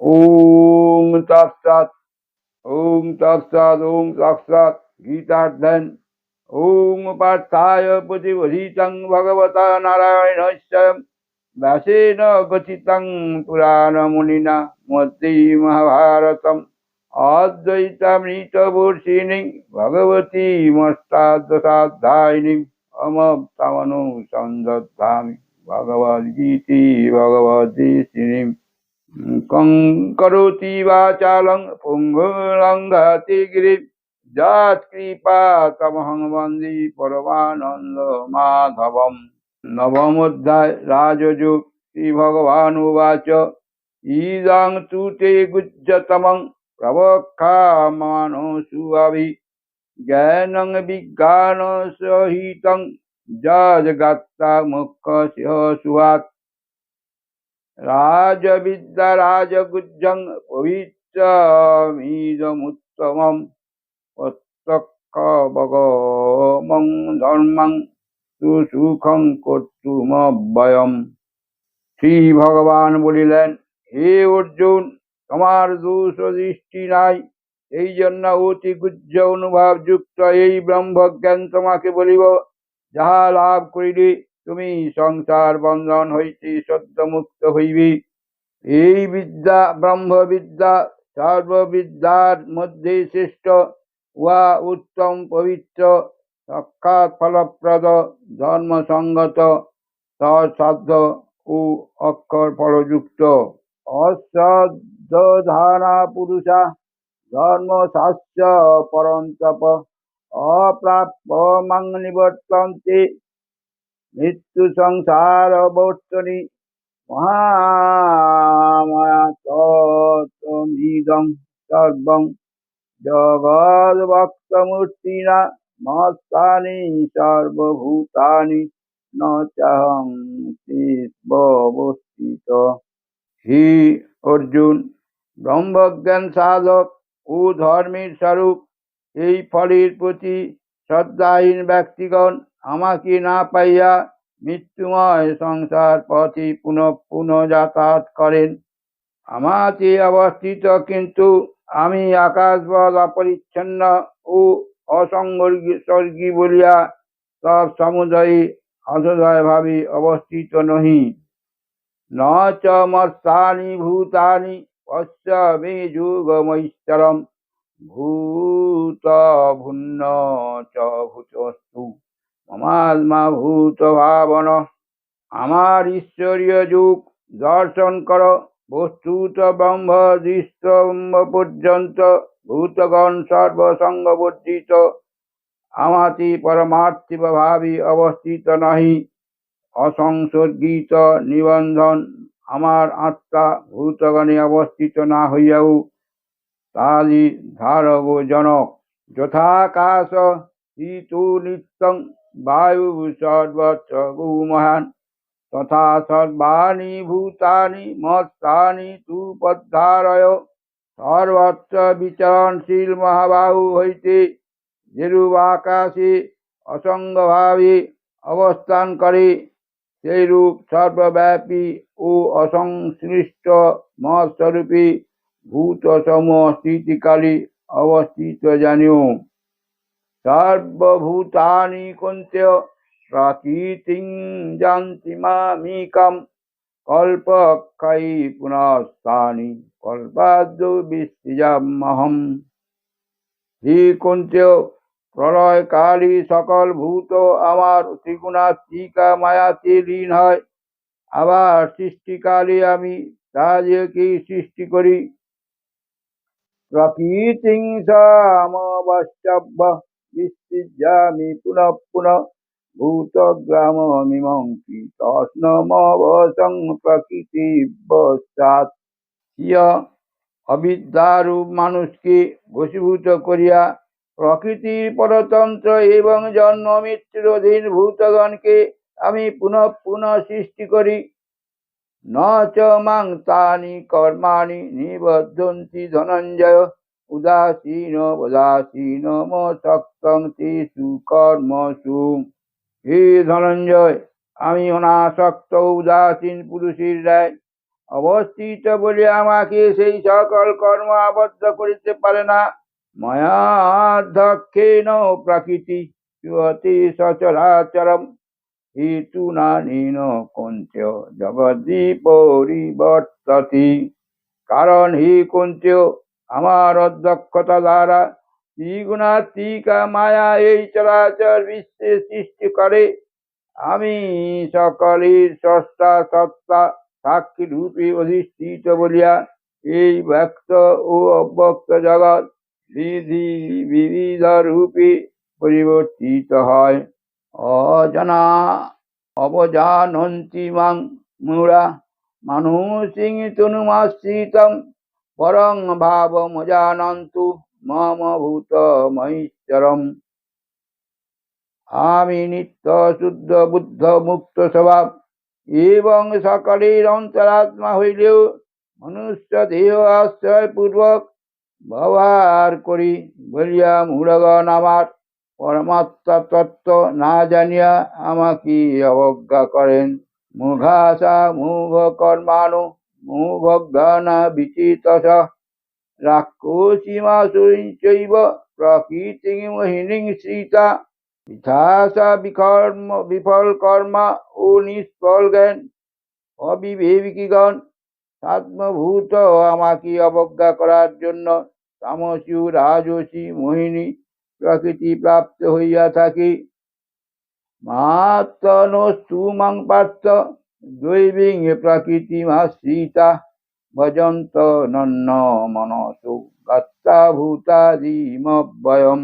ওম তৎসৎ ওম তৎসৎ ওম তৎসৎ গীতার্ধন ওম পার্থায় প্রতিবধিতং ভগবতা নারায়ণস্য ব্যাসেন গচিতং পুরাণমুনিনা মধ্যে মহাভারতম অদ্বৈতামৃতবর্ষিণী ভগবতী মস্তাদশাধ্যায়িনী অমপ্তমনু সন্দধামি ভগবদ্গীতি ভগবদ্গীতিনীম কং করোতি বাচালং পুঙ্গলঙ্ঘতি গিরিম যৎ কৃপা তমহং বন্দে পরমানন্দ মাধবম। নবমোধ্যায় রাজযোগ, শ্রীভগবানুবাচ। ইদং তু তে গুজ্জতমং প্রবক্ষামানোऽসু অভি জ্ঞানং বিজ্ঞান সহিতং যজ্গত্তা মুখ্যস্য সুয়াत् রাজবিদ্যা রাজগুজ্জং পবিত্রমিদমুত্তমম প্রত্যক্ষ ভগমং ধর্মং সুসুখং বয়ম শ্রী ভগবান বলিলেন হে অর্জুন, তোমার দোষ দৃষ্টি নাই এই জন্য অতি গুজ্জ অনুভবযুক্ত এই ব্রহ্মজ্ঞান তোমাকে বলিব, যাহা লাভ করিলে তুমি সংসার বন্ধন হইতে সদ্য মুক্ত হইবে। এই বিদ্যা, ব্রহ্মবিদ্যা, সর্ববিদ্যার মধ্যে শ্রেষ্ঠ উহা উত্তম পবিত্র, সাক্ষাৎ ফলপ্রদ, ধর্মসঙ্গত সসাধ্য ও অক্ষর ফলযুক্ত। অশ্রদ্ধানা পুরুষা, ধর্মশাস্ত্র পরন্তপ, অপ্রাপ্য মাং নিবর্তন্তে মৃত্যু সংসার বর্তনি মহামায়া তমিদং সর্বং। জগদ্ভক্তমূর্তিনা মস্তানি সর্বভূতানি ন চাহং হি অর্জুন, ব্রহ্মজ্ঞান সাধক ও ধর্মের স্বরূপ, এই ফলের প্রতি শ্রদ্ধাহীন ব্যক্তিগণ আমাকে না পাইয়া মৃত্যুময় সংসার পথে পুনঃ পুনঃ যাতায়াত করেন। আমাতে অবস্থিত কিন্তু আমি আকাশবৎ অপরিচ্ছন্ন ও অসঙ্গী বলিয়া সব সমুদয়ে অসদয় ভাবে অবস্থিত নহি। ন চ মত্সানি ভূতানি পশ্য মে যুগমৈশ্বরম ভূত ভুন্ন চ ভূতস্তু। মমাত্মা ভূত ভাবন আমার ঈশ্বরীয় যুগ, দর্শন কর, বস্তুত ব্রহ্ম দৃষ্টম্ব পর্যন্ত, ভূতগণ সর্বসঙ্গবর্জিত। আমাতি পরমার্থিক ভাবে অবস্থিত নাহি, অসংসর্গিত নিবন্ধন আমার আত্মা ভূতগণে অবস্থিত না হইয়াও। তাদি ধারক জনক, যথাকাশ ঋতু নিত্যং বায়ু সর্বত্র মহান তথা সর্বাণি ভূতানি মত্তানি তু পদ্ধারয় সর্বত্র বিচরণশীল মহাবাহু হইতে যেরূপ আকাশে অসঙ্গভাবে অবস্থান করে, সেইরূপ সর্বব্যাপী ও অসংশ্লিষ্ট মৎস্বরূপে ভূত সমূহ স্থিতিকালে অবস্থিত জানিও। সর্বভূতানি কন্তেয় প্রকৃতিং জানতি মামিকম। কল্পক্ষৈ পুনঃস্থানি, কল্পাদ্য বিস্তৃজামহম হে কুন্তেয় প্রলয়কালী সকল ভূত, আমার ত্রিগুণাত্মিকা মায়াতে লীন হয়। আবার সৃষ্টিকালে আমি তাদেরকে সৃষ্টি করি। প্রকৃতিং সমবশ্যব্য বিসৃজামি পুনঃ পুনঃ ভূতগ্রামমিমং কি তস্নমবসং প্রকৃতি অবিদ্যারূপ মানুষকে বশীভূত করিয়া প্রকৃতির পরতন্ত্র এবং জন্ম মৃত্যুর অধীন ভূতগণকে আমি পুনঃ পুনঃ সৃষ্টি করি। ন চ মাং তানি কর্মাণি নিবদ্ধন্তি ধনঞ্জয়। উদাসীন উদাসীন ম শক্তং তেষু কর্মসু হে ধনঞ্জয় আমি অনাসক্ত উদাসীন পুরুষের রায় অবস্থিত বলে আমাকে সেই সকল কর্ম আবদ্ধ করিতে পারে না। ময়াধ্যক্ষেন প্রকৃতি চুয়তি সচরাচরম। হেতু নানীন কঞ্চ জগদি পরিবর্ততি কারণ হি কঞ্চ আমার অধ্যক্ষতা দ্বারা ত্রিগুণাত্মিকা মায়া এই চরাচর বিশ্বে সৃষ্টি করে। আমি সকলের স্রষ্টা, সত্তা সাক্ষী রূপে অধিষ্ঠিত বলিয়া এই ব্যক্ত ও অব্যক্ত জগৎ বিধি বিবিধ রূপে পরিবর্তিত হয়। অজানা অবজানন্তি মাং মূঢ়া, মানুষিং তনুমাশ্রিতম পরং ভাব ভাবমজানন্তু মম ভূত মহেশ্বরম আমি নিত্য শুদ্ধ বুদ্ধ মুক্ত স্বভাব, এবং সকলের অন্তরাত্মা হইলেও মনুষ্য দেহ আশ্রয় পূর্বক ব্যবহার করি বলিয়া মূঢ়গণ আমার পরমাত্মা তত্ত্ব না জানিয়া আমাকে অবজ্ঞা করেন। মুঘাসা মুঘ কর্মাণু মুঘজ্ঞানা বিচিতস বিকর্ম বিফল কর্মা ও নিষ্ফল জ্ঞান আত্মভূত আমাকে অবজ্ঞা করার জন্য তামসী রাজসী মোহিনী প্রকৃতি প্রাপ্ত হইয়া থাকি। মাত্তনস্তু মাং পার্থ। দৈবিং প্রকৃতি আশ্রিতা ভজন্ত নন্ন মনসু, গত্তা ভূতাদিমব্যয়ম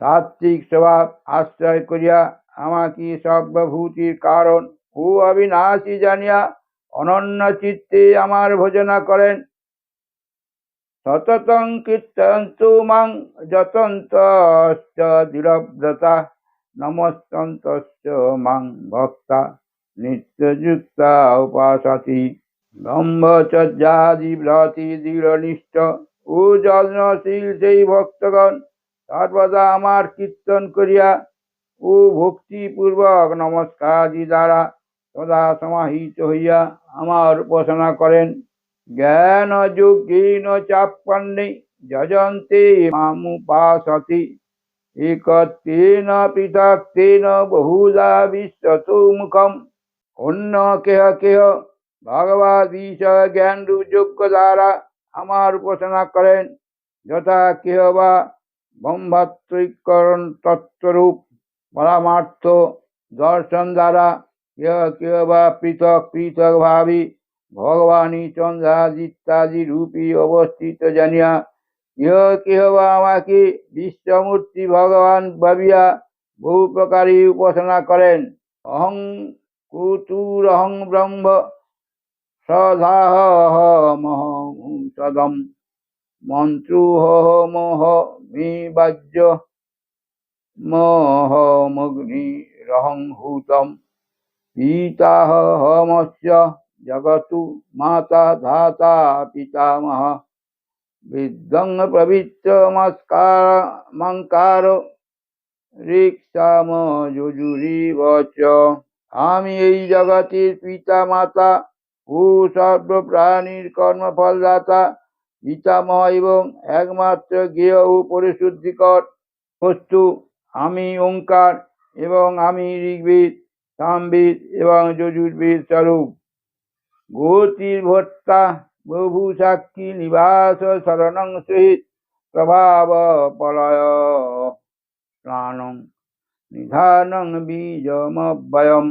সাত্বিক স্বভাব আশ্রয় করিয়া আমাকে সর্বভূতির কারণ ও অবিনাশী জানিয়া অনন্য চিত্তে আমার ভোজনা করেন। সততং কীর্তন্তু মাং যতন্তশ্চ দৃঢ়ব্রতা, নমস্তন্তশ্চ মাং ভক্তা। নিত্যযুক্তা উপাসতি। ব্রহ্মচর্যাদি ব্রতি দৃঢ়নিষ্ঠ। ও যত্নশীল সেই ভক্তগণ, সর্বদা আমার কীর্তন করিয়া ও ভক্তিপূর্বক নমস্কারাদি দ্বারা সদা সমাহিত হইয়া আমার উপাসনা করেন। জ্ঞান যোগেন চাপন্নে যজন্তে মামুপাসতি একত্রেন পৃথক তেন বহুলা বিশ্বতো মুখম অন্য কেহ কেহ ভগবত বিষয় জ্ঞান যোগ্য দ্বারা আমার উপাসনা করেন, যথা কেহ বা ব্রহ্মাত্রিকরণ তত্ত্বরূপ পরামার্থ দর্শন দ্বারা কেহ কেহ বা পৃথক পৃথক ভাবি ভগবানী চন্দ্রাদি ইত্যাদি রূপী অবস্থিত জানিয়া কেহ কেহ বা আমাকে বিশ্বমূর্তি ভগবান ভাবিয়া বহু প্রকারই উপাসনা করেন। অহং কুতুরহং ব্রহ্ম সদাহ সদম মন্ত্রুহ মহ মে বাজ্য মহমগ্নি রহং হুতম পিতাহ হমস্য জগতু মাতা ধাতা পিতামহ বিদ্যং প্রবৃত্তমস্কার মঙ্কার রিক্সাম যজুরিব চ আমি এই জগতের পিতা মাতা ও সর্ব প্রাণীর কর্মফলদাতা, পিতামহ এবং একমাত্র জ্ঞেয় ও পরিশুদ্ধিকর বস্তু। আমি ওঙ্কার এবং আমি ঋগ্বেদ, সামবেদ এবং যজুর্বেদ স্বরূপ। গতির ভর্তা বহু সাক্ষী নিবাস শরণং সহিত প্রভাব প্রাণং নিধানং বীজমব্যয়ম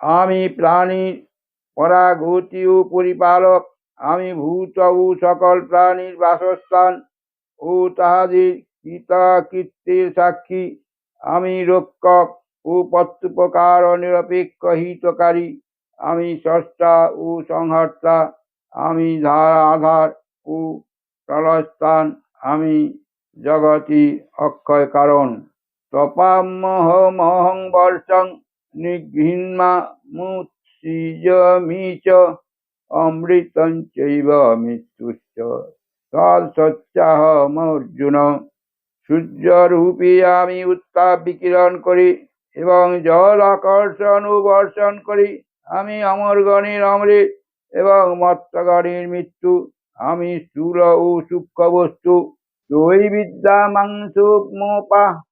আমি প্রাণীর পরাগতি ও পরিপালক আমি ভূত ও সকল প্রাণীর বাসস্থান ও তাহাদের কৃতকৃত্যের সাক্ষী আমি রক্ষক ও প্রত্যুপকার নিরপেক্ষ হিতকারী আমি স্রষ্টা ও সংহর্তা আমি ধার আধার ও প্রলয়স্থান আমি জগতি অক্ষয় কারণ তপামহমহং বর্ষং নিঘ্নিমা মুৎসৃজমি চ অমৃতং চৈব মৃত্যুশ্চ। তৎসচ্চাহমর্জুন সূর্যরূপে আমি উত্তাপ বিকিরণ করি এবং জল আকর্ষণ ও বর্ষণ করি। আমি অমর অমরগণের অমৃত এবং মত্তগণের মৃত্যু। আমি স্থূল ও সূক্ষ্ম বস্তু। তৈ বিদ্যা মাংস মোপা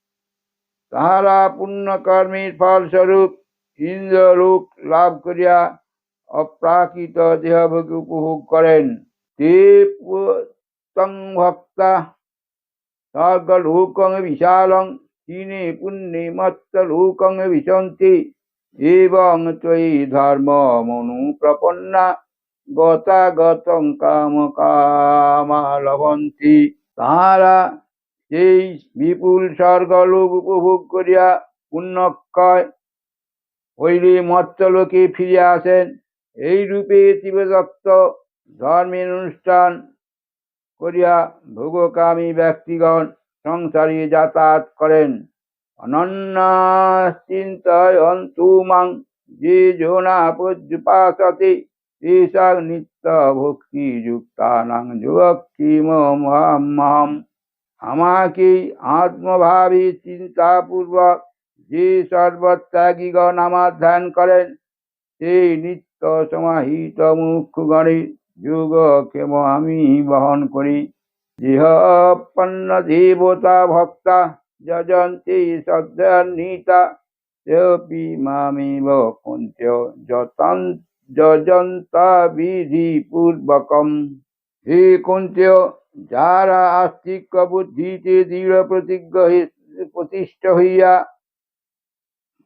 তাহারা পুণ্যকর্মের ফলস্বরূপ ইন্দ্রলোক লাভ করিয়া অপ্রাকৃত দেহভোগী উপভোগ করেন। তে ভক্তা স্বর্গলোকং বিশালং চীনে পুণ্যে মত্তলোকং বিশন্তি এবং ত্বয়ি ধর্ম মনু প্রপন্না গতাগতং কাম কামা লভন্তি তাহারা সেই বিপুল স্বর্গলোক উপভোগ করিয়া পুণ্যক্ষয় হইলে মর্তলোকে ফিরে আসেন। এই রূপে শিবদত্ত ধর্মের অনুষ্ঠান করিয়া ভোগকামী ব্যক্তিগণ সংসারে যাতায়াত করেন। অনন্যাশ্চিন্তয়ন্তু মাং যে জোনা পর্যুপাসতে তেষা নিত্য ভক্তি যুক্তানাং যোগক্ষিমহম আমাকে আত্মভাবে, চিন্তাপূর্বক যে সর্বত্যাগীগণ আমার ধ্যান করেন, সেই নিত্য সমাহিত মুখগণের যুগ ক্ষেম আমি বহন করি। দেহপন্ন দেবতা ভক্তা যজন্তি শ্রদ্ধান্বিতা তেপি মামেব কুন্ত্য যতন যজন্তা বিধি পূর্বকম হে কুন্ত্য যারা আস্তিক্য বুদ্ধিতে দৃঢ় প্রতিজ্ঞ প্রতিষ্ঠ হইয়া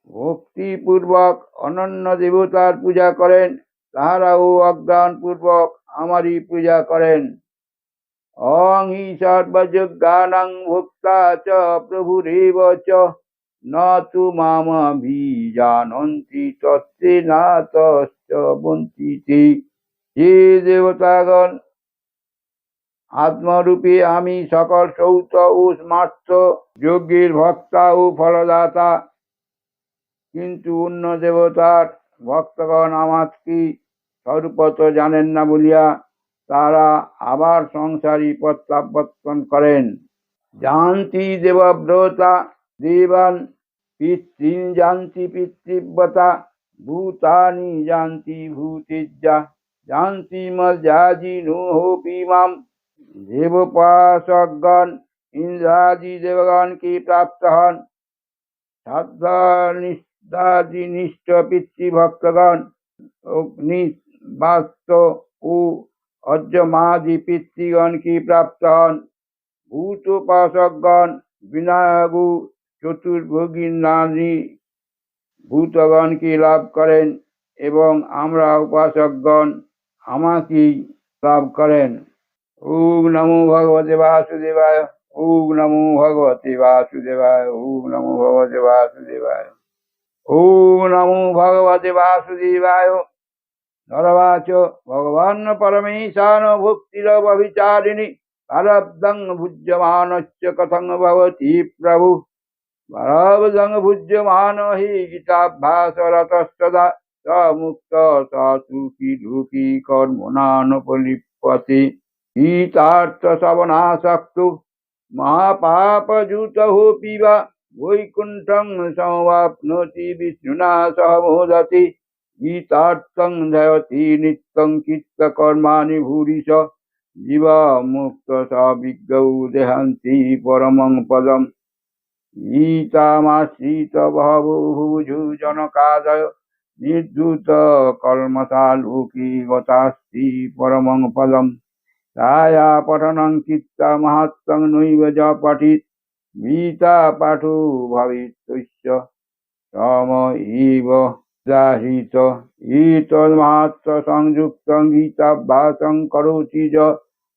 ভক্তিপূর্বক অনন্য দেবতার পূজা করেন, তাহারাও অজ্ঞান পূর্বক আমারই পূজা করেন। অং হি ভোক্তা চ প্রভুরেব চ, ন তু মামভিজানন্তি তত্তে না তশ্চ বন্তিতে। হে দেবতাগণ আত্মরূপে আমি সকল সৌত ও স্মার্ত যজ্ঞের ভক্তা ও ফলদাতা। কিন্তু অন্য দেবতার ভক্তগণ আমাকে স্বরূপত জানেন না বলিয়া তারা আবার সংসারী প্রত্যাবর্তন করেন। জানতি দেবব্রতা দেবান পিতৃন জানতি পিতৃব্রতা ভূতানি জানতি ভূতিজ্জা জানতি মজ্জাজি নুহোপি মাম দেবপাশকগণ ইন্দ্রাদি দেবগণকে প্রাপ্ত হন? শ্রদ্ধা নিষ্ঠ পিতৃভক্তগণ অগ্নি বাস্ত ও অর্জমাদি পিতৃগণকে প্রাপ্ত হন? ভূতোপাসকগণ বিনায়কু চতুর্ভোগী নারী ভূতগণকে লাভ করেন? এবং আমরা উপাসকগণ আমাকেই লাভ করেন। ओम नमो भगवते वासुदेवाय ओम नमो भगवते वासुदेवाय ओम नमो भगवते वासुदेवाय। ओम नमो भगवते वासुदेवाय। नरवाच भगवान परमेशान भुक्तिरवभिचारिणि भरब्दं भुज्यमान कथंग भवति प्रभु। भरब्दं भुज्यमान हि गीताभ्यासरतस्तदा, स मुक्त स सुखी दुखी कर्मणा न গীতার্থশবনাসক্তু মহাপাপজুতোऽপি वा वैकुण्ठं संवाप्नोति विष्णुना सह मोदति गीतार्थं जयति नित्यं चित्तकर्माणि भूरिश जीवमुक्तसा विज्ञौ देहन्ति परमं पदम् गीतामाश्रित बहवोभुजनकादय निर्धूतकर्मसालोकी गतास्ति परमं पदम् ছায়া পঠনং চিত্তা মহাত্মং নৈব যা পাঠিত গীতা পাঠো ভবিষ্যস্য সম ইব জাহিত ইত মহাত্ম সংযুক্ত গীতা গীতাভ্যাসং করোচি য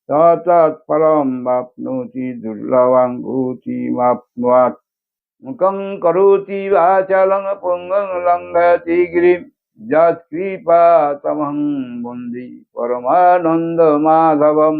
তৎফলম বাপ্নোচি দুর্লভাং ভূতিমাপ্নুয়াত মুখং করোচি বাচালং পুঙ্গং লঙ্ঘতি গিরিম যৎকৃপা তমহং বন্দি পরমানন্দ মাধবম